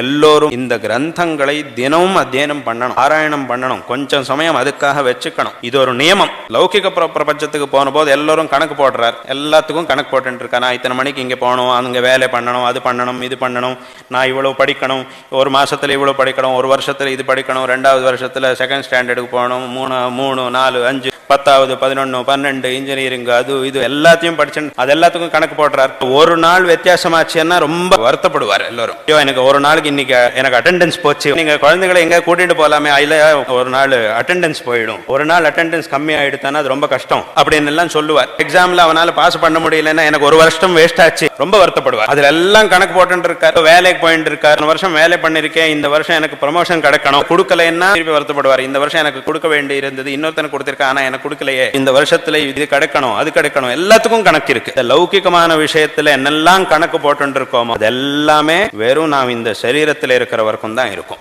எல்லோரும் இந்த கிரந்தங்களை தினமும் அத்தியனம் பண்ணணும் ஆராயணம் பண்ணணும் கொஞ்சம் சமயம் அதுக்காக வச்சுக்கணும். இது ஒரு நியமம். லௌகிக பிர- பிரபஞ்சத்துக்கு போன போது எல்லோரும் கணக்கு போடுறார். எல்லாத்துக்கும் கணக்கு போட்டுட்டு இருக்கா நான் இத்தனை மணிக்கு இங்கே போகணும் அங்கே வேலை பண்ணணும் அது பண்ணணும் இது பண்ணணும் நான் இவ்வளவு படிக்கணும் ஒரு மாசத்துல இவ்வளவு படிக்கணும் ஒரு வருஷத்துல இது படிக்கணும் ரெண்டாவது வருஷத்துல செகண்ட் ஸ்டாண்டர்டுக்கு போகணும் மூணு மூணு நாலு அஞ்சு பத்தாவது பதினொன்று பன்னெண்டு இன்ஜினியரிங் அது இது எல்லாத்தையும் படிச்சு அது எல்லாத்துக்கும் கணக்கு போடுறார். ஒரு நாள் வித்தியாசமாச்சுன்னா ரொம்ப வருத்தப்படுவார் எல்லாரும். ஐயோ எனக்கு ஒரு நாளுக்கு இன்னைக்கு எனக்கு அட்டெண்டன்ஸ் போச்சு. நீங்க குழந்தைகளை எங்க கூட்டிட்டு போலாமே? அதுல ஒரு நாள் அட்டெண்டன்ஸ் போயிடும். ஒரு நாள் அட்டெண்டன்ஸ் கம்மி ஆயிடுத்தானா அது ரொம்ப கஷ்டம் அப்படின்னு எல்லாம் சொல்லுவார். எக்ஸாம்ல அவனால பாஸ் பண்ண முடியலன்னா எனக்கு ஒரு வருஷம் வேஸ்ட் ஆச்சு. ரொம்ப வருத்தப்படுவார். அதுல எல்லாம் கணக்கு போட்டு இருக்காரு வேலைக்கு போயிட்டு இருக்காரு இந்த வருஷம் வேலை பண்ணிருக்கேன் இந்த வருஷம் எனக்கு ப்ரமோஷன் கிடைக்கணும் கொடுக்கலன்னா திருப்பி வருத்தப்படுவார். இந்த வருஷம் எனக்கு கொடுக்க வேண்டி இருந்தது இன்னொருத்தனுக்கு கொடுத்திருக்கேன் ஆனா எனக்கு கொடுக்கலையே. இந்த வருஷத்துல இது கிடைக்கணும் அது கிடைக்கணும் எல்லாத்துக்கும் கணக்கு இருக்கு. இந்த லௌகிகமான விஷயத்துல என்னெல்லாம் கணக்கு போட்டு இருக்கோமோ அது எல்லாமே வெறும் நாம் இந்த சரீரத்தில் இருக்கிற வரைக்கும் தான் இருக்கும்.